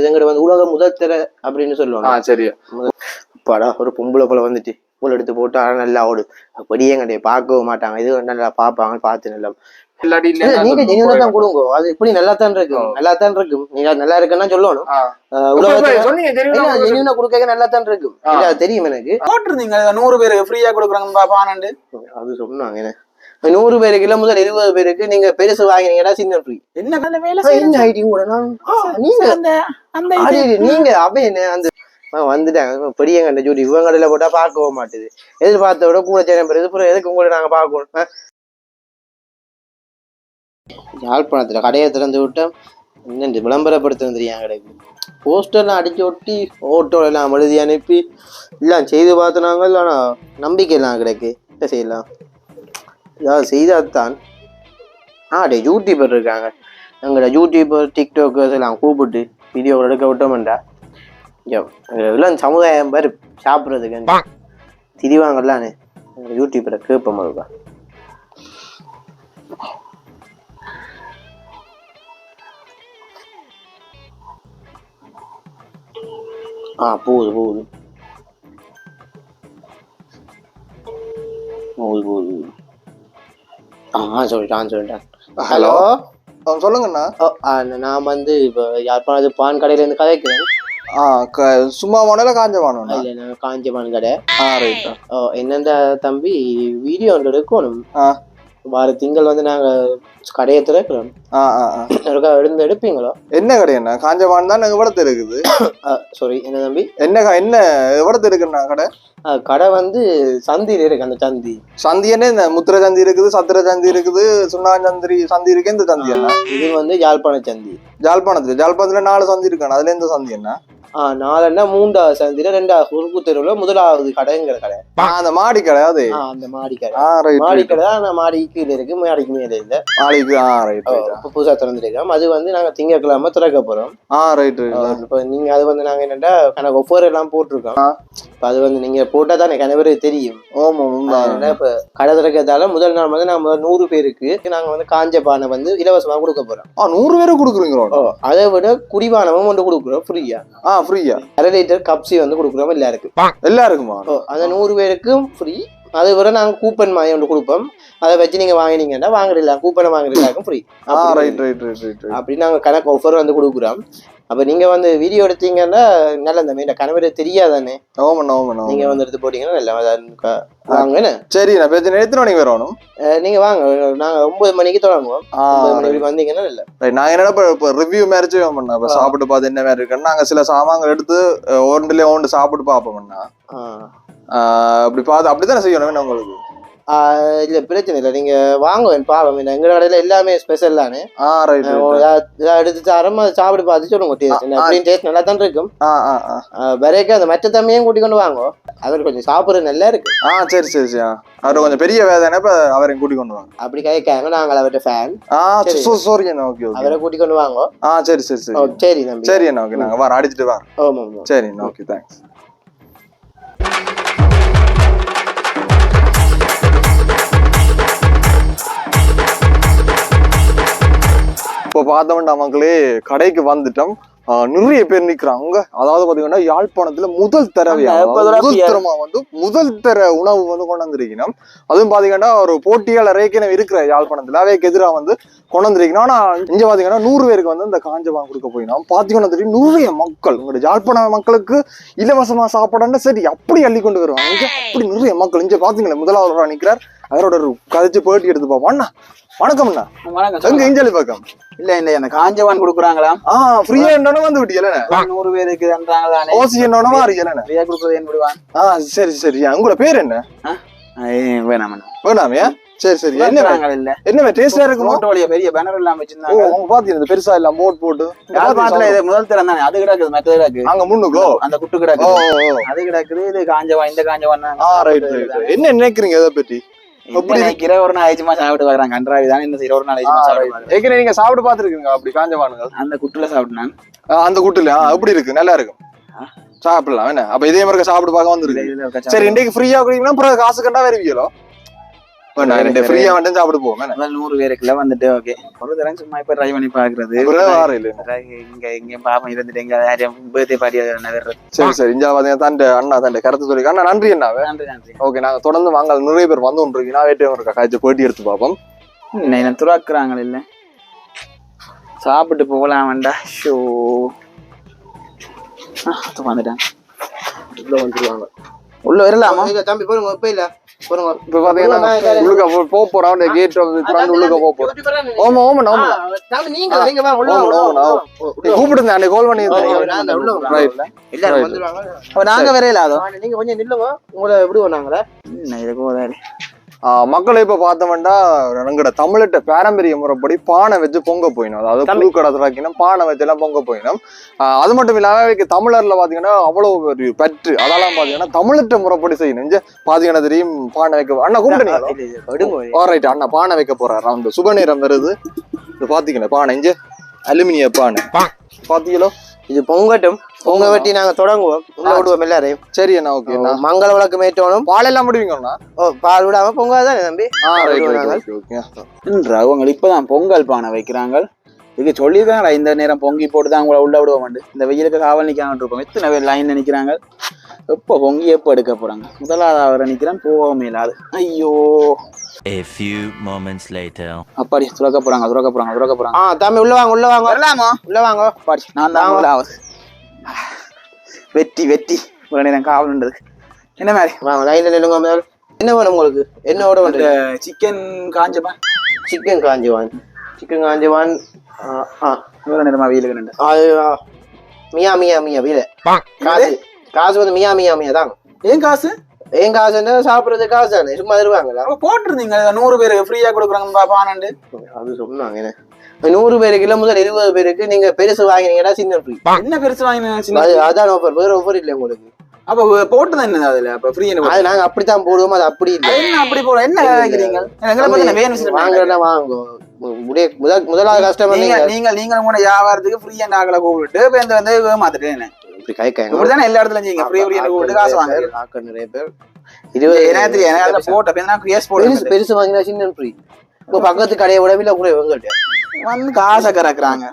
இதுங்கிட்ட வந்து உலக முதல் திரை அப்படின்னு ஆ சொல்லுவாங்க சரியா அப்பாடா ஒரு பொம்பளை போல வந்துட்டு. பூல் எடுத்து போட்டு ஆனா நல்லா ஓடு. அப்படியே கிடையாது பார்க்கவும் மாட்டாங்க. இது நல்லா பார்ப்பாங்க பார்த்து நல்லா நீங்க ஜெனியூனா தான் கொடுங்க. அது இப்படி நல்லா தான் இருக்கும். நல்லா தான் இருக்கும். நீங்க நல்லா இருக்குன்னா சொல்லணும். ஜெனியூனா கொடுக்க நல்லா தான் இருக்கும். தெரியும் எனக்கு. போட்டிருந்தீங்க நூறு பேருக்கு ஃப்ரீயா கொடுக்குறாங்க பாப்பானு அது சொன்னாங்க. நூறு பேருக்கு இல்ல முதல் இருபது பேருக்கு நீங்க பெருசு வாங்கினீங்கன்னா சின்ன ஃப்ரீ என்ன வேலை என்ன கூட நீங்க. நீங்க என்ன அந்த வந்துட்டாங்க. பெரிய கண்ட ஜோடி இவங்க கடையில போட்டா பார்க்கவும் மாட்டுது. எதிர்பார்த்த விட கூட பெருது அப்புறம் எதுக்கு உங்களை நாங்க பார்க்கணும்? ஆ? யாழ்ப்பாணத்துல கடையை திறந்து விட்டோம் என்னண்டு விளம்பரப்படுத்த வந்துருக்காங்க கடைக்கு? போஸ்டர்லாம் அடிச்சு ஒட்டி ஓட்டோ எல்லாம் எழுதி அனுப்பி எல்லாம் செய்து பார்த்தனாங்க ஆனா நம்பிக்கை எல்லாம் கிடைக்கு. என்ன செய்யலாம்? ஏதாவது செய்தால்தான் ஆ டே யூடியூபர் இருக்காங்க. எங்களோட யூடியூபர் டிக்டாக்கர்ஸ் எல்லாம் கூப்பிட்டு வீடியோ எடுக்க விட்டோம்டா எல்லாம் சமுதாயம் பேர் சாப்பிட்றதுக்கு திரிவாங்கல்லான்னு யூடியூபரை கேட்போம் இருக்கா ஆ போகுது. போகுது போகுது போகுது. ஆ சொல்லிட்டான் சொல்லிட்டான். ஹலோ? சொல்லுங்கண்ணா. நான் வந்து இப்போ யாழ்ப்பாணத்து பான் கடையில இருந்து கதைக்கிறேன். ஆ சும்மா வானல காஞ்ச வானோண்ணா இல்ல காஞ்ச பான் கடை. ஆ ரைட்டா ஓ என்னந்த தம்பி வீடியோ ஒன்று எடுக்கணும். ஆ. வார திங்கள் வந்து நாங்க கடையை திறக்கிறோம். ஆ ஆ ஆ. இருக்கா எடுந்து எடுப்பீங்களோ? என்ன கடையண்ணா காஞ்ச வான் தான் எவ்வளத்து இருக்குது? சாரி என்ன தம்பி? என்ன என்ன எவ்வளத்து இருக்குண்ணா கடை? கடை வந்து சந்தியில் இருக்கு அந்த சந்தி. சந்தி என்ன இந்த முத்திர சந்தி இருக்குது சத்திர சந்தி இருக்குது சுண்ணாஞ்சந்திரி சந்தி இருக்கு இந்த சந்தி என்ன? இது வந்து யாழ்ப்பாண சந்தி. ஜாழ்ப்பாணத்துல ஜாழ்ப்பாணத்துல நாலு சந்தி இருக்காண்ணா அதுல எந்த சந்தி என்ன? நாலுன்னா மூன்றாவது சந்தில ரெண்டாவது குறுக்கு தெருவில் முதலாவது கடைங்கிற கடை. ஆ, அந்த மாடி கடை அது. ஆ அந்த மாடி கடை. ஆ ரைட் மாடி ரைட் கடை தான் ஆனா மாடி கீழே இருக்கு மாடிக்கு மேலே இல்லை. மாடிக்கு இப்போ புதுசாக திறந்துருக்கோம். அது வந்து நாங்க திங்கட்கிழமை திறக்க போறோம். ஆ ரைட் ரைட் இப்போ நீங்க அது வந்து நாங்க என்னடா கணக்கு ஒவ்வொரு எல்லாம் போட்டிருக்கோம். இப்போ அது வந்து நீங்க போட்டா தானே கணவரு தெரியும். ஓமா உண்மை அதனால இப்ப கடை திறக்கிறதால முதல் நாள் வந்து நாங்க நூறு பேருக்கு நாங்க வந்து காஞ்ச பானை வந்து இலவசமா கொடுக்க போறோம். ஆ நூறு பேருக்கு கொடுக்குறீங்களோ? அதை விட குடிபானமும் ஒன்று கொடுக்குறோம் ஃப்ரீயா ஆ ஃப்ரீயா அரை லிட்டர் கப்சி வந்து கொடுக்குறோம் எல்லாருக்கும். எல்லாருக்குமா? அந்த நூறு பேருக்கும் ஃப்ரீ அதை விட நாங்க கூப்பன் மாதிரி ஒன்று கொடுப்போம். அதை வச்சு நீங்க வாங்கினீங்கன்னா வாங்குறீங்களா? கூப்பனை வாங்குறீங்களாக்கும் ஃப்ரீ ஆ right right right right right அப்படி நாங்க கணக்கு ஆஃபர் வந்து கொடுக்குறோம். அப்ப நீங்க வந்து வீடியோ எடுத்தீங்கன்னா நல்ல இந்த மாதிரி கணவரே தெரியாதானே? ஓமண்ணா ஓமண்ணா நீங்க வந்து எடுத்து போட்டீங்கன்னா நல்ல அதான் க- வாங்க என்ன? சரி நான் பேச்சு எத்தனை மணிக்கு வரணும்? நீங்க வாங்க. நாங்க ஒன்பது மணிக்கு தொடங்குவோம். மணிக்கு வந்தீங்கன்னா இல்ல Right, நாங்க என்ன இப்போ ரிவ்யூ மேரேஜ் பண்ணோம் இப்போ சாப்பிட்டு பார்த்து என்ன மாதிரி இருக்குன்னு நாங்க சில சாமான்கள் எடுத்து ஒன்றுல ஒன்று சாப்பிட்டு பார்ப்போம்னா. அப்படி பார்த்து அப்படித்தானே செய்யணும் உங்களுக்கு? இல்ல பிரச்சனை இல்லை. நீங்க வாங்க பாவம். என்ன எங்க கடையில எல்லாமே ஸ்பெஷல் தானே? எடுத்து தரோம் அதை சாப்பிட்டு பார்த்து சொல்லுங்க டேஸ்ட். அப்படின்னு டேஸ்ட் நல்லா தான் இருக்கும். ஆ ஆ ஆ. வரைக்கும் அந்த மற்ற தம்மையும் கூட்டி கொண்டு வாங்க. அவர் கொஞ்சம் சாப்பிடுறது நல்லா இருக்கு. ஆ சரி சரி சரி. அவர் கொஞ்சம் பெரிய வேதனை இப்போ அவரையும் கூட்டி கொண்டு வாங்க. அப்படி கேட்காங்க நாங்கள் அவர்கிட்ட ஃபேன் ஆ சரி. ஓகே அவரை கூட்டி கொண்டு வாங்க. ஆ சரி சரி ஓ, சரி சரி நம்பி சரி ஓகே. நாங்க வர அடிச்சுட்டு வரோம். ஆமா ஆமா சரி அண்ணா ஓகே தேங்க்ஸ் இப்போ பார்த்தோம்னா மக்களே கடைக்கு வந்துட்டோம். நிறைய பேர் நிக்கிறாங்க. அதாவது பாத்தீங்கன்னா யாழ்ப்பாணத்துல முதல் தரவையா முதல். தரமா வந்து முதல் தர உணவு வந்து கொண்டு வந்திருக்கணும். அதுவும் பாத்தீங்கன்னா ஒரு போட்டியாளர் ஏற்கனவே இருக்கிற யாழ்ப்பாணத்துல அவைக்கு எதிராக வந்து கொண்டு வந்திருக்கணும். ஆனா இங்க பாத்தீங்கன்னா நூறு பேருக்கு வந்து இந்த காஞ்சபான் கொடுக்க போயினோம். பாத்தீங்கன்னா தெரியும் நிறைய மக்கள் உங்களுடைய யாழ்ப்பாண மக்களுக்கு இலவசமா சாப்பாடுன்னு சரி அப்படி அள்ளி கொண்டு வருவாங்க. இங்க அப்படி நிறைய மக்கள் இங்க பாத்தீங்களா முதலாளராக நிக்கிறார். அவரோட ஒரு கதைச்சு பேட்டி எடுத்து பார்ப்போம் அண்ணா வணக்கம் அண்ணா. வணக்கம் எங்க. இஞ்சலி பக்கம் இல்ல இல்ல அந்த காஞ்சவான் கொடுக்குறாங்களாம் ஆ ஃப்ரீயா என்னன்னு வந்து விட்டியல நூறு பேருக்கு தந்தாங்களானே ஓசி என்னன்னு மாறியல ஃப்ரீயா கொடுக்குறது என்ன விடுவான்? ஆ சரி சரி. உங்களோட பேர் என்ன? வேணாம் வேணாமே சரி சரி. என்ன இல்ல. என்ன டேஸ்டா இருக்குமோ? மோட்டோ வழியா பெரிய பேனர் எல்லாம் வச்சிருந்தாங்க. அவங்க பாத்தீங்க பெருசா எல்லாம் போட் போட்டு. யாழ்ப்பாணத்துல இது முதல் திறம் தானே அது கிடக்குது மற்ற கிடக்கு. அங்க முன்னுக்கோ? அந்த குட்டு கிடக்கு. அது கிடக்குது இது காஞ்சவான் இந்த ரைட் என்ன நினைக்கிறீங்க இதை பத்தி? ஒரு நாள் ஆயிடுச்சுமா சாப்பிட்டு பார்க்கறான் கன்றாவி தானே செய்யற ஒரு நாள் ஆயிடுச்சுமா சாப்பிட்டு. ஏற்கனவே நீங்க சாப்பிட்டு பாத்துருக்கீங்க அப்படி காஞ்சவானுங்க அந்த குட்டுல சாப்பிட்டு ஆ, அந்த கூட்டுல எப்படி இருக்கு? நல்லா இருக்கும் சாப்பிடலாம் என்ன? அப்ப இதே மாதிரி சாப்பிட்டு பார்க்க வந்துருக்கு. சரி இன்றைக்கு ஃப்ரீயா குடிக்கணும் அப்புறம் காசு கண்டா வருவீங்களோ வேண்டாம் ஃப்ரீயா மட்டும் சாப்பிட்டு போவோம் நூறு பேருக்குள்ள வந்துட்டு ஓகே ஒரு தரம் சும்மா இப்ப ட்ரை பண்ணி பாக்குறது. இங்க இங்க பாப்போம் இருந்துட்டு எங்க யாரையும் நிறைய சரி சரி. இங்க பாத்தீங்கன்னா தண்ட அண்ணா தண்ட கருத்து சொல்லி அண்ணா நன்றி நன்றி நன்றி. ஓகே நாங்க தொடர்ந்து வாங்க நிறைய பேர் வந்து ஒன்று நான் வேட்டே இருக்கா காய்ச்சி பேட்டி எடுத்து பார்ப்போம் என்ன துறாக்குறாங்க இல்ல. சாப்பிட்டு போகலாம் வேண்டா. ஷோ. வந்துட்டான். உள்ள வந்துருவாங்க. உள்ள வரலாமா? தம்பி போருங்க இப்ப இல்ல. போருங்க இப்ப பாத்தீங்கன்னா உள்ளுக்க போ- போறோம் அந்த கேட் திறந்து உள்ளுக்க போக போறோம் ஓமா ஓமா ஓமா தம்பி நீங்க நீங்க வாங்க உள்ள உள்ள வாங்க. கூப்பிட்டு அன்னைக்கு கால் பண்ணி நான் உள்ள. ரைட் எல்லாரும். வந்துருவாங்க நாங்க வரையில அதோ. நீங்க கொஞ்சம் நில்லுங்க உங்களை விடுவோம் நாங்களே. என்ன இதுக்கு போதாரு மக்களை இப்ப பார்த்தோம்னா எங்கட தமிழ்கிட்ட பாரம்பரிய முறைப்படி பானை வச்சு பொங்க போயிடும் அதாவது புழு கடத்துறாக்கினா பானை வச்சு எல்லாம் பொங்க போயிடும் ஆஹ் அது மட்டும் இல்லாம தமிழர்ல பாத்தீங்கன்னா அவ்வளவு ஒரு பற்று. அதெல்லாம் பாத்தீங்கன்னா தமிழ்கிட்ட முறைப்படி செய்யணும். இங்க பாத்தீங்கன்னா தெரியும் பானை வைக்க அண்ணா விடுங்க ரைட் அண்ணா பானை வைக்க போறாரு. அந்த சுப நேரம் வருது இது பாத்தீங்களா பானை? இங்க அலுமினிய பானை. பாத்தீங்களோ? இது பொங்கட்டும். பொங்க வெட்டி நாங்க தொடங்குவோம். உள்ள விடுவோம் எல்லாரையும். சரி அண்ணா ஓகே மங்கள விளக்கு மேட்டோனும் பாலெல்லாம் முடிவீங்கண்ணா ஓ பால் விடாம பொங்காதானே தம்பி? ஆ ரைட் விடுவோம் ரைட் நாங்கள். Okay okay. இன்று அவங்க இப்பதான் பொங்கல் பானை வைக்கிறாங்க இதுக்கு சொல்லிதான் இந்த நேரம் பொங்கி போட்டு தான் உங்களை உள்ள விடுவோம் இந்த வெயிலுக்கு காவல் நிக்காம இருப்போம். எத்தனை பேர் லைன் நிக்கிறாங்க எப்போ பொங்கி எப்போ எடுக்க போறாங்க? முதலாவது அவரை நிக்கிறான் போக மேலாது ஐயோ. A few moments later. அப்பாடி துறக்க போறாங்க துறக்க போறாங்க துறக்க போறாங்க. ஆ தம்பி உள்ள வாங்க உள்ள வாங்க. வரலாமா? உள்ள வாங்க. அப்பாடி நான் தான் வெட்டி வெட்டி. ஒரு நேரம் காவல்ன்றது என்ன மாதிரி? வாங்க லைன்ல நில்லுங்க என்ன வேணும் உங்களுக்கு? என்ன ஓட வேண்டிய சிக்கன் காஞ்சமா? சிக்கன் காஞ்சிவான். சிக்கன் காஞ்சிவான். ஆ, ஆ. வேற நேரமா வெயிலுக்கு நின்று அது ஆ, மியா மியா மியா வீடு. காசு. காசு வந்து மியா மியா மியா தான். ஏன் காசு? ஏன் காசுன்னா சாப்பிடுறது காசு தானே. சும்மா தருவாங்களா? போட்டிருந்தீங்க நூறு பேருக்கு ஃப்ரீயா கொடுக்குறாங்க பாப்பானு அது சொன்னாங்க என்ன? நூறு பேருக்கு இல்ல முதல் இருபது பேருக்கு நீங்க பெருசு வாங்கினீங்கன்னா சின்ன ஃப்ரீ என்ன பெருசு வாங்கின அதான் ஆஃபர் வேற ஆஃபர் இல்லை உங்களுக்கு. அப்ப போட்டு என்ன அதுல? அப்ப ஃப்ரீ அது நாங்க அப்படித்தான் போடுவோம் அது அப்படி இல்லை. என்ன அப்படி போட என்ன கேக்குறீங்க எங்களை பத்தி வேணும். வாங்குறதா உடைய முதல் முதலாவது கஸ்டமர் நீங்க நீங்க. நீங்க நீங்க உங்களோட வியாபாரத்துக்கு ஃப்ரீ அண்ட் ஆகல கூப்பிட்டு இப்ப இந்த வந்து இப்படிதானே எல்லா இடத்துலயும் செய்யுங்க. ஃப்ரீ ஃப்ரீ கூப்பிட்டு காசு வாங்க நிறைய பேர். இருபது எனக்கு தெரியும் எனக்கு அதுல போட்ட இப்ப நான் கிரியேஸ் பெருசு போடுறேன் பெருசு வாங்கினா சின்ன ஃப்ரீ இப்போ பக்கத்து கடையை விட விலை கூட எங்கள்கிட்ட வந்து காசை கறக்குறாங்க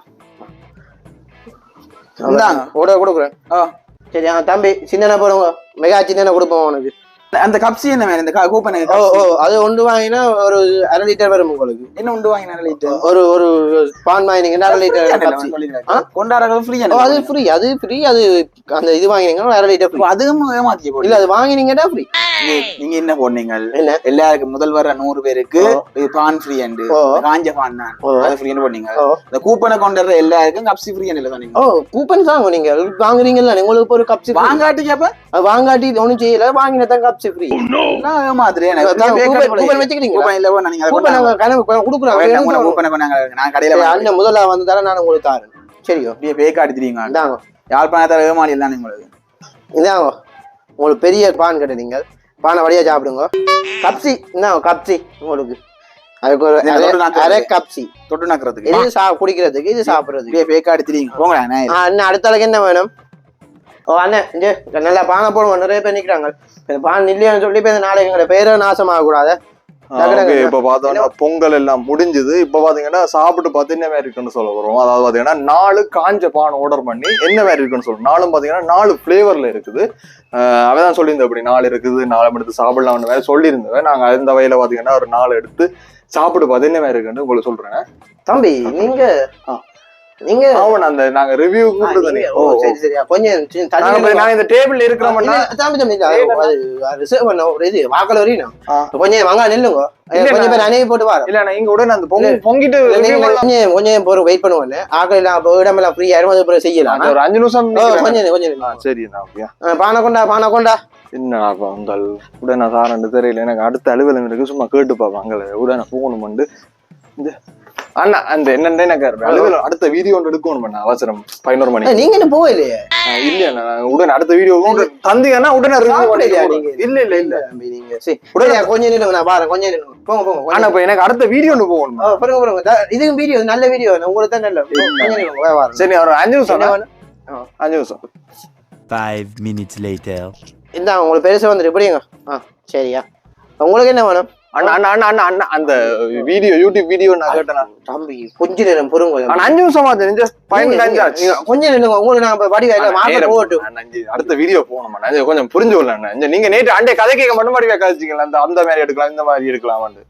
இந்தாங்க. ஓட கொடுக்குறேன் ஆ. சரி தம்பி சின்ன போடுங்க மெகா சின்ன கொடுப்போம் உனக்கு அந்த கப்சி என்ன வேணும் இந்த கூப்பன் ஓ ஓ அது ஒன்று வாங்கினா ஒரு அரை லிட்டர் வரும் உங்களுக்கு. என்ன உண்டு வாங்கினா லிட்டர் ஒரு ஒரு பான் வாங்கினீங்கன்னா அரை லிட்டர்? கொண்டாடுறது ஃப்ரீ அது ஃப்ரீ அது ஃப்ரீ அது அந்த இது வாங்கினீங்கன்னா அரை லிட்டர் ஃப்ரீ அதுவும் ஏமாத்தி போடு இல்ல அது வாங்கினீங்கன்னா ஃப்ரீ நீங்க- என்ன போனீங்க என்ன? எல்லாருக்கும் முதல் வர நூறு பேருக்கு. இது பான் ஃப்ரீ அண்டு. காஞ்ச பான் தான். அது ஃப்ரீ ஓ. இந்த கூப்பனை கொண்டு வர எல்லாருக்கும் கப்சி ஃப்ரீ இல்ல சொன்னீங்க ஓ கூப்பன் வாங்க நீங்க வாங்குறீங்கல்ல உங்களுக்கு ஒரு கப்ஸ் வாங்காட்டிக்கு அப்ப? வாங்காட்டி ஒன்றும் செய்யல வாங்கினதான் கப்ஸ் ஃப்ரீ கூப்பன் கூப்பன் இல்ல நீங்க கூப்பன் கூப்பனை நான் கடையில முதல்ல வந்து தர நான் உங்களுக்கு தாரேன். சரியோ அப்படியே பேக் அடிச்சிருக்கீங்க இந்தாங்க. ஏமாளி இல்ல உங்களுக்கு? இந்தாங்க. உங்களுக்கு பெரிய பான் கடை நீங்கள். பானை வழியா சாப்பிடுங்க. கப்சி இந்தாங்க கப்சி உங்களுக்கு. அதுக்கு ஒரு அரை-. கப்சி. தொட்டு நக்கிறதுக்கு. இது சா குடிக்கிறதுக்கு இது சாப்பிடுறதுக்கு. அப்படியே பேக் அடிச்சிருக்கீங்க போங்க அண்ணன் அடுத்த ஆளுக்கு என்ன வேணும்? ஓ அண்ணன் இங்கே நல்லா பானை போடுவோம். நிறைய பேர் நிக்கிறாங்க. இந்த பானை இல்லையான்னு சொல்லி இப்போ நாளைக்கு எங்களோட பேரை நாசமாக கூடாது இப்ப பார்த்தோம்னா பொங்கல் எல்லாம் முடிஞ்சது. இப்ப பாத்தீங்கன்னா சாப்பிட்டு பார்த்து என்ன மாதிரி இருக்குன்னு சொல்ல வரும் அதாவது பாத்தீங்கன்னா நாலு காஞ்ச பான் ஆர்டர் பண்ணி என்ன மாதிரி இருக்குன்னு சொல்றோம். நாலும் பாத்தீங்கன்னா நாலு பிளேவர்ல இருக்குது. ஆஹ் அவன் தான் சொல்லியிருந்தேன் அப்படி நாலு இருக்குது நாலு எடுத்து சாப்பிடலாம்னு வேற சொல்லியிருந்தேன். நாங்க இந்த வகையில பாத்தீங்கன்னா ஒரு நாலு எடுத்து சாப்பிட்டு பார்த்து என்ன மாதிரி இருக்குன்னு உங்களுக்கு சொல்றேன். தம்பி நீங்க. நீங்க அவன் அந்த நாங்க ரிவ்யூ சரி சரியா கொஞ்சம். நாங்க இந்த டேபிள்ல இருக்கிறோம்னா தம்பி தம்பி ரிசர்வ் பண்ண ஒரு இது வாக்கல வரையும். கொஞ்சம் வாங்க நில்லுங்க. கொஞ்சம் பேர் அணைய போட்டு வாரம் இல்ல நான் இங்க உடனே அந்த பொங்கி பொங்கிட்டு. கொஞ்சம் கொஞ்சம் பொறு வெயிட் பண்ணுவாங்க ஆக்கள் எல்லாம் அப்போ இடமெல்லாம் ஃப்ரீ ஆயிரும் அது அப்புறம் செய்யலாம். ஒரு அஞ்சு நிமிஷம். கொஞ்சம் கொஞ்சம் சரி நான் பானை கொண்டா பானை கொண்டா. என்னடா பங்கள் உடனே சாரண்டு தெரியல எனக்கு அடுத்த அலுவலகம் இருக்கு சும்மா கேட்டு பார்ப்பாங்களே உடனே போகணுமெண்டு இந்த அண்ணா அந்த என்னண்டே எனக்கு அலுவலகம் அடுத்த வீடியோ ஒன்று எடுக்கணும் பண்ண அவசரம். பதினோரு மணி நீங்க என்ன போகலையே? இல்லையா நான் உடனே அடுத்த வீடியோ தந்தீங்கன்னா உடனே? இல்ல இல்ல இல்ல. நீங்க சரி. சரியா, கொஞ்சம் நில்லுங்க நான் பாருங்க கொஞ்சம் நில்லுங்க போங்க போங்க ஆனா. இப்ப எனக்கு அடுத்த வீடியோ ஒன்று போகணும் பாருங்க பாருங்க இதுவும் வீடியோ நல்ல வீடியோ உங்களுக்கு தான் நல்ல. சரி ஒரு அஞ்சு நிமிஷம்? அஞ்சு நிமிஷம். Five minutes later. இந்தாங்க உங்களுக்கு பெருசா வந்துட்டு எப்படிங்க ஆ சரியா. உங்களுக்கு என்ன வேணும்? அண்ணா அண்ணா அண்ணா அண்ணா அந்த வீடியோ யூடியூப் வீடியோ நான் கேட்டேன்? தம்பி கொஞ்ச நேரம் பொறுங்க. அஞ்சு நிமிஷம் நீங்க கொஞ்ச நேரம் உங்களுக்கு போகட்டும். அடுத்த வீடியோ போகணும் கொஞ்சம் புரிஞ்சு. இங்க நீங்க நேற்று அண்டே கதை கேட்க மட்டும் மாதிரி கதைச்சிங்களா அந்த அந்த மாதிரி எடுக்கலாம் இந்த மாதிரி எடுக்கலாம் வந்து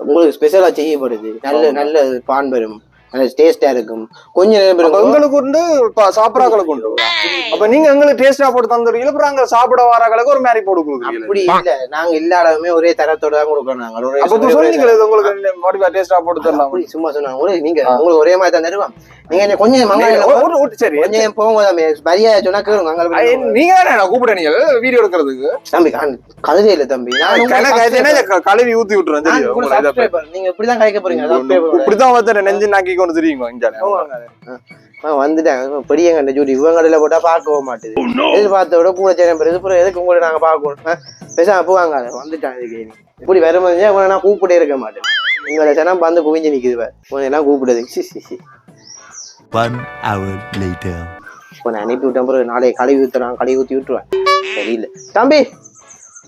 உங்களுக்கு ஸ்பெஷலா செய்யப்படுது. நல்ல நல்ல பான் நல்ல டேஸ்டா இருக்கும். கொஞ்ச நேரம் உங்களுக்கு உண்டு இப்ப சாப்பிடாக்களுக்கு உண்டு. அப்ப நீங்க எங்களுக்கு டேஸ்டா போட்டு தந்துடுறீங்க அப்புறம் அங்க சாப்பிட வராங்களுக்கு ஒரு மாதிரி போட்டு கொடுக்குறீங்க. அப்படி இல்ல. நாங்க எல்லா இடமே ஒரே தரத்தோட தான் கொடுக்கறோம் நாங்க. ஒரே அப்ப இது உங்களுக்கு வடிவா டேஸ்டா போட்டு தரலாம்? அப்படி சும்மா சொன்னாங்க நீங்க உங்களுக்கு ஒரே மாதிரி தான் தருவோம் நீங்க என்ன கொஞ்சம் சரி. கொஞ்சம் போகும்போது மரியாதை சொன்னா கேளுங்க அங்க நீங்க தானே நான் கூப்பிட்டேன் நீங்க? வீடியோ எடுக்கிறதுக்கு. தம்பி கழுதே இல்ல தம்பி. கழுவி ஊத்தி விட்டுறேன். நீங்க இப்படிதான் கழிக்க போறீங்க. இப்படிதான் வந்து நெஞ்சு நாக்கி கொண்டு தெரியுங்க இங்க. ஆ, வந்துட்டாங்க. பெரிய கண்ட ஜூடி இவங்க கடையில போட்டா பார்க்கவும் மாட்டுது. எதிர்பார்த்த விட கூட சேரம் பெருது அப்புறம் எதுக்கு உங்களை நாங்க பார்க்கணும்? பேசாம போவாங்க. வந்துட்டாங்க இதுக்கு. இப்படி வரும்போது உங்களை நான் கூப்பிட்டே இருக்க மாட்டேன். உங்களை சனம் வந்து குவிஞ்சு நிக்குது பாரு. உங்களை எல்லாம் கூப்பிடுது C C C. One hour later. இப்போ நான் அனுப்பி விட்டேன் பிறகு நாளைக்கு கழுவி ஊத்துறான் கழுவி ஊத்தி விட்டுருவேன். தெரியல தம்பி!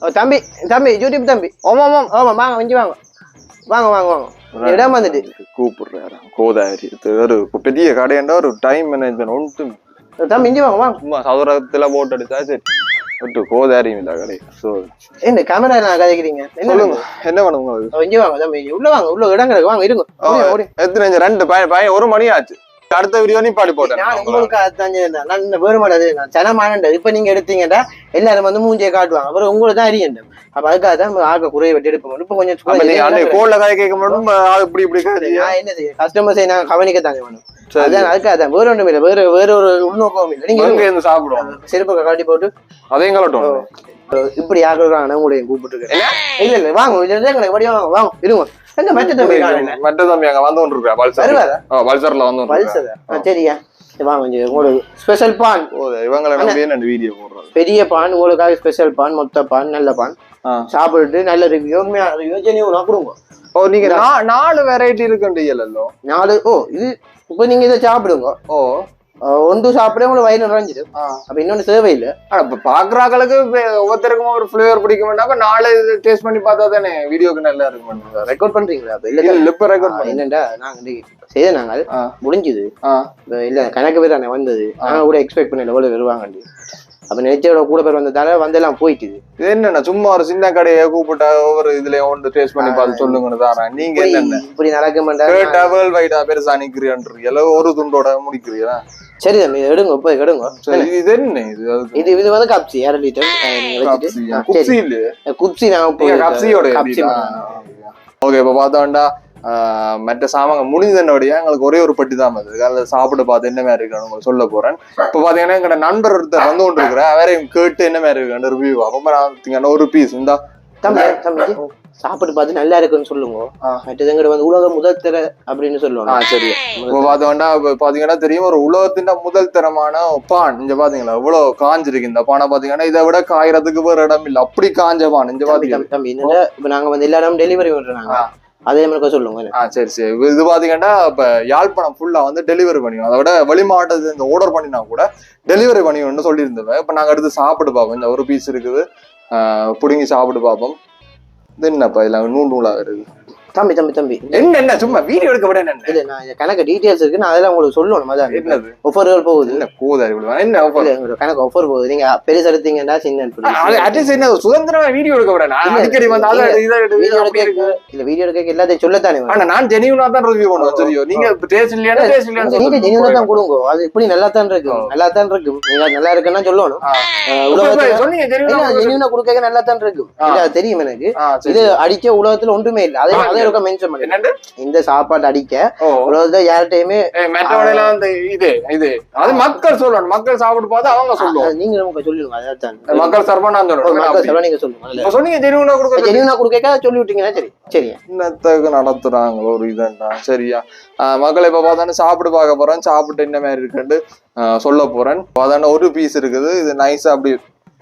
ஓ தம்பி தம்பி யூடியூப் தம்பி. ஓமா ஆமாம் ஆமாம் வாங்க வஞ்சி வாங்க. வாங்க வாங்க வாங்க. இடம் வந்துட்டு கூப்பிடுறாரு கோதாரி ஒரு பெரிய கடையண்டா ஒரு டைம் மேனேஜ்மெண்ட் ஒன்று தம்பி இஞ்சி வாங்க வாங்க சும்மா சதுரத்துல போட்டு அடிச்சா சரி விட்டு கோதாரி இல்ல கடை ஸோ என்ன கேமரா நான் கதைக்கிறீங்க என்ன சொல்லுங்க என்ன உங்களுக்கு இஞ்சி வாங்க உள்ள வாங்க உள்ள இடம் கிடக்கு வாங்க இருங்க. எத்தனை? ரெண்டு பையன் பையன் ஒரு மணி ஆச்சு அடுத்த வீடியோ நீ பாடி போட்டேன் நான் உங்களுக்கு அதுதான். நான் வேறுபாடு நான் சனமானண்டது இப்ப நீங்க எடுத்தீங்கடா எல்லாரும் வந்து மூஞ்சியை காட்டுவாங்க அப்புறம் உங்களுக்கு தான் அறியண்டும் அப்ப அதுக்காக தான் ஆக குறைய வெட்டி எடுப்போம் இப்ப கொஞ்சம் கோல்ல காய கேட்க மட்டும் அது இப்படி இப்படி என்ன செய்ய கஸ்டமர்ஸை நான் கவனிக்கத்தாங்க வேணும் சரி. அதான் அதுக்காக தான் வேற ஒன்றும் இல்லை வேற வேற ஒரு உள்நோக்கம் இல்லை நீங்க எங்க இருந்து சாப்பிடுவோம் செருப்பை கழட்டி போட்டு அதையும் கலட்டும் இப்படி ஆக்குறாங்க உங்களையும் கூப்பிட்டு இல்ல இல்ல வாங்க வாங்க வாங்க இருங்க எங்க மெட்ட தம்பி மற்ற தம்பி அங்க வந்து கொண்டு இருக்கா பல்சர் பல்சர்ல வந்து. பல்சர். சரியா. சரி, வாங்க உங்களுக்கு ஸ்பெஷல் பான் ஓ, இவங்களை நம்பி ரெண்டு வீடியோ போடுறது பெரிய பான் உங்களுக்காக ஸ்பெஷல் பான் மொத்த பான் நல்ல பான் ஆ. சாப்பிட்டுட்டு நல்ல ரிவ்யூ ரிவ்யூ ஜெனியூனா கொடுங்க. ஓ நீங்க நாலு வெரைட்டி இருக்குன்றீங்களோ நாலு ஓ இது இப்போ நீங்க இதை சாப்பிடுங்க. ஓ. ஒன்று சாப்பிட உங்களுக்கு வயிறு நிறைஞ்சிடும். அப்ப இன்னொன்று தேவையில்லை. ஆனா இப்ப பாக்குறாங்களுக்கு ஒவ்வொருத்தருக்கும் ஒரு ஃபிளேவர் பிடிக்க வேண்டாம் நாலு டேஸ்ட் பண்ணி பார்த்தா தானே வீடியோக்கு நல்லா இருக்கும் ரெக்கார்ட் பண்றீங்களா? அப்ப இல்ல இப்ப ரெக்கார்ட் பண்ணி என்னண்டா நாங்க இன்னைக்கு செய்த நாங்கள். முடிஞ்சுது. இல்ல கணக்கு பேர் தானே வந்தது. நாங்க கூட எக்ஸ்பெக்ட் பண்ணல எவ்வளவு வருவாங்கண்டு அப்ப நினைச்சோட கூட பேர் வந்ததால வந்தெல்லாம் போயிட்டுது. இது என்னண்ணா சும்மா ஒரு சின்ன கடையை கூப்பிட்டா ஒவ்வொரு இதுல ஒன்று டேஸ்ட் பண்ணி பார்த்து சொல்லுங்கன்னு தாரேன் நீங்க என்னென்ன? இப்படி நடக்க மாட்டா வேர்ல்ட் வைடா பெருசா நிக்கிறீன்றீங்களா ஒரு துண்டோட முடிக்கிறீங்களா? சரி தம்பி எடுங்க போய் எடுங்க. இது என்ன இது? இது இது வந்து கப்சி அரை லிட்டர் குப்சி சரி. இல்லையே குப்சி நான் கப்சியோட கப்சி ஓகே இப்ப பார்த்தோம்டா மற்ற சாமாங்க முடிஞ்சதோடய எங்களுக்கு ஒரே ஒரு பட்டி தான் வருது அதில் சாப்பிட்டு பார்த்து என்ன மாதிரி இருக்குன்னு உங்களுக்கு சொல்ல போறேன். இப்போ பாத்தீங்கன்னா எங்களோட நண்பர் ஒருத்தர் வந்து கொண்டு இருக்கிற அவரையும் கேட்டு என்ன மாதிரி இருக்குன்னு ரிவ்யூ அப்போ நான் பார்த்தீங்கன்னா ஒரு பீஸ் இந்தா. சாப்பிட்டு பார்த்து நல்லா இருக்குன்னு சொல்லுங்க. ஆ. மற்றது எங்கிட்ட வந்து உலக முதல் தர அப்படின்னு ஆ சொல்லுவாங்க சரி. இப்போ பார்த்தோம்னா இப்போ பாத்தீங்கன்னா தெரியும் ஒரு உலகத்தின் முதல் தரமான பான். இங்க பாத்தீங்களா இவ்வளவு காஞ்சிருக்கு இந்த பானை. பாத்தீங்கன்னா இதை விட காயறதுக்கு வேற இடம் இல்லை. அப்படி காஞ்ச பான். இங்க என்னடா இப்ப நாங்க வந்து எல்லா இடமும் டெலிவரி பண்றாங்க ஆ. அதே மாதிரி சொல்லுங்க. ஆ சரி சரி. இது- பார்த்தீங்கன்னா பாத்தீங்கன்னா இப்ப யாழ்ப்பாணம் ஃபுல்லா வந்து டெலிவரி பண்ணிடும் அதை விட வெளி மாவட்டத்துல இந்த ஆர்டர் பண்ணினா கூட டெலிவரி பண்ணிடும்னு சொல்லியிருந்தவன். இப்ப நாங்க அடுத்து சாப்பிட்டு பார்ப்போம். இந்த ஒரு பீஸ் இருக்குது. பிடுங்கி புடுங்கி சாப்பிட்டு பார்ப்போம். தென்னப்பா என்னப்பா இதுல நூல் நூலாக வருது தம்பி தம்பி தம்பி. என்ன என்ன சும்மா வீடியோ எடுக்க விட என்ன? இல்ல நான் கணக்கு டீடைல்ஸ் இருக்கு நான் அதெல்லாம் உங்களுக்கு சொல்லணும் அதான் என்னது? ஒஃபர்கள் போகுது. கோதாரி விடுவா என்ன? இல்ல உங்களுக்கு கணக்கு ஆஃபர் போகுது. நீங்க பெருசு எடுத்தீங்கன்னா சின்ன அட்லீஸ்ட் என்ன சுதந்திரமா வீடியோ எடுக்க விட நான் இல்ல, அடிக்கடி வந்து வீடியோ இருக்கு. எடுக்க இல்ல வீடியோ எடுக்க எல்லாத்தையும் சொல்லத்தானே. ஆனா நான் ஜெனியூனா தான் ரிவ்யூ பண்ணுவேன் தெரியும். நீங்க டேஸ்ட் இல்லையா டேஸ்ட் நீங்க நீங்க ஆ தான் கொடுங்க. அது இப்படி நல்லா தான் இருக்கும் நல்லா தான் இருக்கும் நீங்க நல்லா இருக்குன்னா சொல்லணும். உலகத்துல ஜெனியூனா ஜெனியூனா கொடுக்க நல்லா தான். இல்ல, அது தெரியும் எனக்கு. இது அடிக்க உலகத்துல ஒன்றுமே இல்ல. அதே மென்ஷன் பண்ணி இந்த சாப்பாடு அடிக்க. உலகத்துல யார்கிட்டயுமே இது இது. அது மக்கள் சொல்லணும். மக்கள் சாப்பிட்டு பார்த்து அவங்க சொல்லுவோம். அது நீங்க நமக்கு சொல்லிடுங்க அதான் மக்கள் சர்வா நான் மக்கள் சொல்ல நீங்க சொல்லுங்க சொன்னீங்க ஜெனியூனா கொடுக்க ஜெனியூனா கொடுக்க சொல்லி விட்டீங்கன்னா சரி. சரியா என்னத்துக்கு நடத்துறாங்களோ ஒரு இதண்டா சரியா. மக்கள் இப்ப பார்த்தானே சாப்பிட்டு பார்க்க போறேன். சாப்பிட்டு என்ன மாதிரி இருக்குன்னு சொல்ல போறேன். பார்த்தானே ஒரு பீஸ் இருக்குது. இது நைஸா அப்படி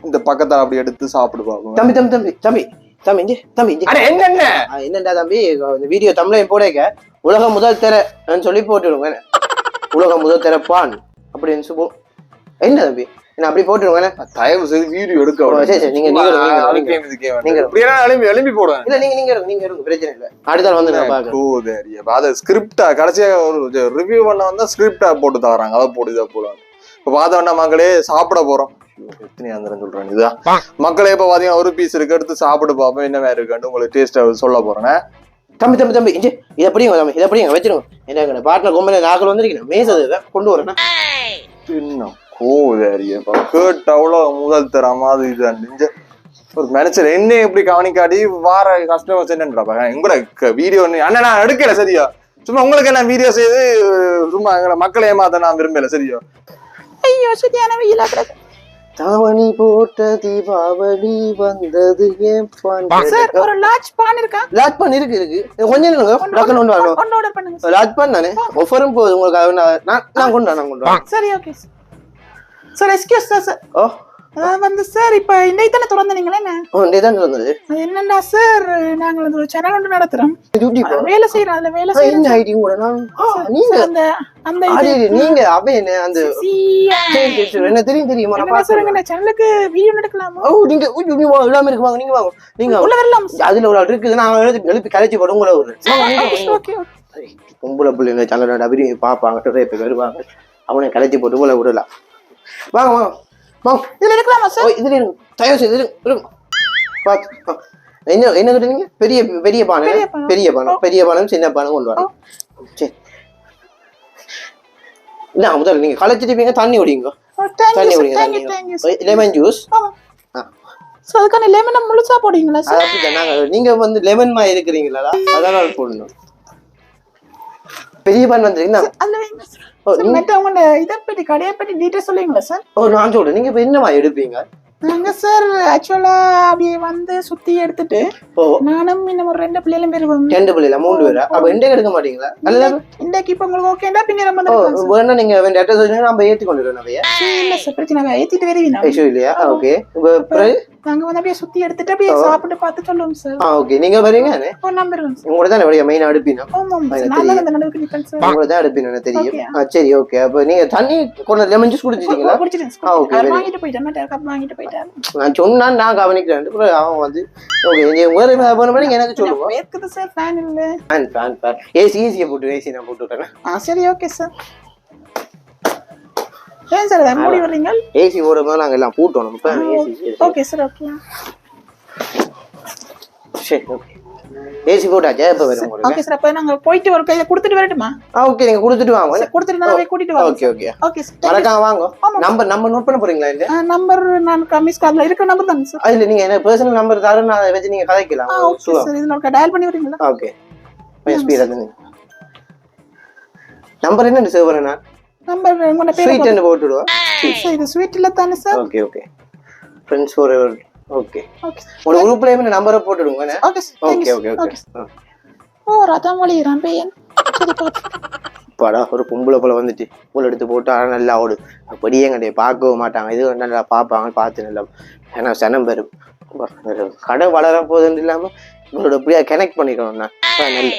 இந்த பக்கத்துல அப்படி எடுத்து சாப்பிட்டு பார்ப்போம் தம்பி தம்பி தம்பி தம்பி. தம்பி இஞ்சி தம்பி இஞ்சி அட என்னென்ன? என்னடா தம்பி? இந்த வீடியோ தமிழையும் போடக்க உலக முதல் தர சொல்லி போட்டுடுங்க. உலக முதல் தர பான் அப்படின்னு சொல்லி என்ன தம்பி? என்ன அப்படி போட்டுருங்க தயவு செய்து வீடியோ எடுக்க. சரி, சரி, நீங்க- நீங்க- நீங்க- எழும்பி எழும்பி போடுவேன். இல்ல நீங்க நீங்க நீங்க எடுங்க பிரச்சனை இல்ல. அடுத்த நாள் வந்து நான் பாக்குறேன் அது ஸ்கிரிப்டா கடைசியா ஒரு ரிவ்யூ பண்ண வந்தா ஸ்கிரிப்டா போட்டு தராங்க. அதை போட்டு இதை போடுவாங்க இப்ப பார்த்தோம்னா மக்களே சாப்பிட போறோம். எத்தனை அந்த சொல்றேன் இதுதான். மக்களே இப்ப பாத்தீங்கன்னா ஒரு பீஸ் இருக்கு. எடுத்து சாப்பிட்டு பார்ப்போம். என்ன மாதிரி இருக்குன்னு உங்களுக்கு டேஸ்ட் சொல்ல போறேன். தம்பி தம்பி தம்பி இஞ்சி. இதை எப்படிங்க தம்பி. இதை எப்படிங்க வச்சிருங்க. என்ன பாட்டில் கொம்பல நாக்கள் வந்திருக்கணும் மேசது கொண்டு வரேன் இன்னும் கூதேரிய கேட்டு அவ்வளவு முதல் தரமா. அது இது நெஞ்ச ஒரு மனுஷன் என்ன எப்படி கவனிக்காட்டி வார கஸ்டமர்ஸ் என்னன்றா எங்கூட வீடியோ அண்ணா நான் எடுக்கல சரியா? சும்மா உங்களுக்கு என்ன வீடியோ செய்து சும்மா எங்களை மக்களை ஏமாத்த நான் விரும்பல சரியா? ஐயோ சுத்தியான வெயிலா கிடக்கு. தாவணி போட்ட தீபாவளி வந்தது ஏன் சார் ஒரு பான் இருக்கா? லாட் பண்ண இருக்கு இருக்கு. கொஞ்சம் இருங்க டக்குன்னு கொண்டு வரணும். ஒன்னு ஆர்டர் பண்ணுங்க நானே ஒஃபரும் போகுது உங்களுக்கு நான் நான் கொண்டு வரேன், நான் கொண்டு வரேன். சரி okay sir sir excuse sir sir ஓ. அதாவது வந்து சார் இப்ப இன்னைக்கு தானே திறந்தீங்களே என்ன? இங்கே தான் இருந்தது அது என்னன்னா சார் வந்து ஒரு சேனல் ஒன்று நடத்துறோம். வேலை செய்யறோம் அதுல வேலை என்ன செய்யறோம் ஐடி கூட நான்? ஆ, நீங்க? அந்த அந்த நீங்க என்ன அந்த என்ன தெரியும் தெரியுமா? நான் சார் பார்த்தேன். எங்க சேனலுக்கு வீடியோ எடுக்கலாமா? ஓ நீங்க நீங்க இல்லாம இருக்கு வாங்க நீங்க வாங்க. நீங்க உள்ள வரலாம் அதுல ஒரு ஆள் இருக்குது நான் எழுப்பி எழுப்பி கலைச்சி போட்டு உங்களை ஒரு ஓகே பொம்பளை பிள்ளைங்க சேனலோட விரும்பி பார்ப்பாங்க நிறைய பேர் வருவாங்க. அவனை கலைச்சி போட்டு உங்களை விடலாம். வாங்க வாங்க. இதுல சார் இதுல தயவு செய்து. என்ன பெரிய பெரிய பானை பெரிய பானை. பெரிய பானை பெரிய பானம் சின்ன பானம் கொண்டு வரணும் சரி முதல்ல நீங்க களைச்சிட்டு தண்ணி குடிங்க தண்ணி தேங்க்யூ தண்ணி லெமன் ஜூஸ். ஸோ அதுக்கான லெமனை முழுசா போடுவீங்களா சார் வந்து லெமன் மா இருக்கிறீங்களா? அதனால போடணும் பெரிய பான் வந்துருக்கீங்க அதுல வைங்க சார் ஓ, சார், மற்ற உங்களோட இதை பற்றி கடையை பற்றி டீட்டெயில் சொல்லுவீங்களா சார்? ஓ நான் சொல்றேன். நீங்க இப்ப என்னமா எடுப்பீங்க? நாங்க சார் ஆக்சுவலா அப்படியே வந்து சுத்தி எடுத்துட்டு நானும் இன்னும் ஒரு ரெண்டு பிள்ளைகளும் பெறுவோம் ரெண்டு பிள்ளைல மூணு பேரா? அப்ப எடுக்க மாட்டீங்களா? அல்ல இன்றைக்கு இப்ப உங்களுக்கு ஓகேண்டா பின்னர் நம்ம வேணா நீங்க வேண்டிய அட்ரஸ் வச்சு நம்ம ஏத்தி கொண்டு வரணும். இல்ல சார் பிரச்சனை. ஏத்திட்டு இல்லையா? ஓகே நாங்க வந்து அப்படியே சுத்தி எடுத்துட்டு அப்படியே சாப்பிட்டு பார்த்து சொல்லுவோம் சார் ஓகே நீங்க வரீங்க ஒரு நம்பர் உங்களோட தான் எப்படியா மெயின் அடுப்பினோம் ஆமா நான் தான் அந்த நடுவுக்கு நிப்பேன் சார் உங்களோட தான் அடுப்பினோம் எனக்கு தெரியும். சரி ஓகே அப்ப நீங்க தண்ணி கொண்டு லெமன் ஜூஸ் குடிச்சிட்டீங்களா? குடிச்சிட்டேன் very வாங்கிட்டு போயிட்டேன் கப் வாங்கிட்டு போயிட்டாரு. நான் சொன்னா நான் கவனிக்கிறேன். அவன் வந்து ஓகே நீங்க வேற வேணும் பண்ணி எனக்கு சொல்லுவோம் வேர்க்குது சார் ஃபேன் இல்ல. ஃபேன் ஃபேன் ஃபேன் ஏசி ஏசியை போட்டு ஏசி நான் போட்டு விட்றேன் ஆ சரி ஓகே சார் ஏன் சார் மூடி வர்றீங்க ஏசி போடும் போது நாங்கள் எல்லாம் இப்போ ஏசி ஓகே சார் ஓகே சரி ஓகே ஏசி போட்டாச்சா? இப்போ வரும் ஓகே சார் அப்ப நாங்க போயிட்டு ஒரு கையில கொடுத்துட்டு வரட்டுமா? ஆ ஓகே நீங்கள் கொடுத்துட்டு வாங்க. கொடுத்துட்டு நான் கூட்டிட்டு வரேன் ஓகே ஓகே ஓகே சார் மறக்காம வாங்க. நம்பர் நம்பர் நோட் பண்ண போறீங்களா இல்லை? நம்பர் நான் கமிஸ் கார்டில் இருக்கிற நம்பர் தாங்க சார் அதில் நீங்கள் என்ன பர்சனல் நம்பர் தரேன் நான் அதை வச்சு நீங்கள் கதைக்கலாம். ஓகே சார் இதில் ஒரு டயல் பண்ணி வரீங்களா ஓகே கொஞ்சம் ஸ்பீடாக நம்பர் என்ன சேவ் பண்ணேன் நான் நம்பர் உங்களோட பேர் ஸ்வீட் போட்டுடுவோம் சார் இது ஸ்வீட் இல்ல தானே sir okay okay friends forever okay okay உங்களோட குரூப்ல என்ன? நம்பரை போட்டுடுங்க? Okay okay okay okay. ஓ ரதம் வழியிறான் பையன் சரி பார்த்து அப்பாடா ஒரு பொம்பளை போல வந்துட்டு பூல் எடுத்து போட்டு ஆனால் நல்லா ஓடு. அப்படியே கிடையாது பார்க்கவும் மாட்டாங்க. இது நல்லா பார்ப்பாங்க பார்த்து நல்லா ஏன்னா சனம் பெறும் கடை வளர போகுதுன்னு இல்லாமல் இவரோட இப்படியா கனெக்ட் பண்ணிக்கணும் நான் நல்ல